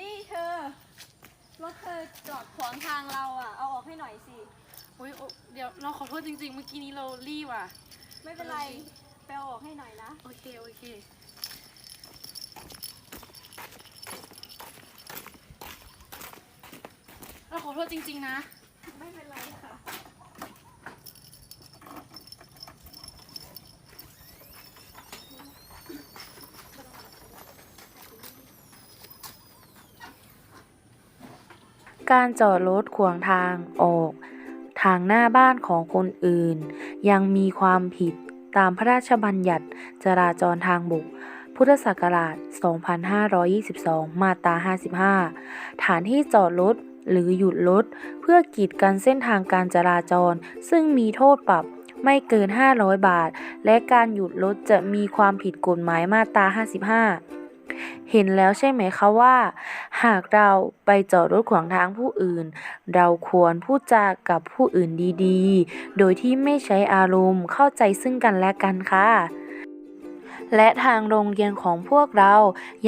นี่เธอรถเธอจอดขวางทางเราอะ เอาออกให้หน่อยสิ อุ้ยโอ๊ยเดี๋ยวเราขอโทษจริงๆ เมื่อกี้นี้เรารีบอะ ไม่เป็นไรไปเอาออกให้หน่อยนะ โอเค โอเค เราขอโทษจริงๆนะ ไม่เป็นไรค่ะ การจอดรถขวางทางออก ทางหน้าบ้านของคนอื่น ยังมีความผิดตามพระราชบัญญัติจราจรทางบก พุทธศักราช 2522 มาตรา 55 ฐานที่จอดรถหรือหยุดรถเพื่อกีดกันเส้นทางการจราจร ซึ่งมีโทษปรับไม่เกิน 500 บาท และการหยุดรถจะมีความผิดกฎหมายมาตรา 55 เห็นแล้วใช่ไหมคะว่า หากเราไปจอดรถขวางทางผู้อื่น เราควรพูดจากับผู้อื่นดีๆ โดยที่ไม่ใช้อารมณ์เข้าใจซึ่งกันและกันค่ะและทางโรงเรียนของพวกเรา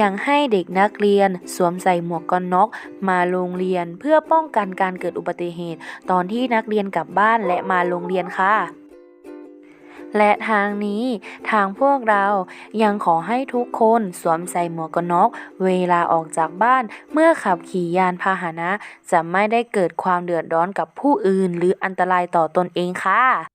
ยังให้เด็กนักเรียนสวมใส่หมวกกันน็อกมาโรงเรียนเพื่อป้องกันการเกิดอุบัติเหตุ ตอนที่นักเรียนกลับบ้านและมาโรงเรียนค่ะ และทางนี้ทางพวกเรายังขอให้ทุกคนสวมใส่หมวกกันน็อกเวลาออกจากบ้าน เมื่อขับขี่ยานพาหนะ จะไม่ได้เกิดความเดือดร้อนกับผู้อื่น หรืออันตรายต่อตนเองค่ะ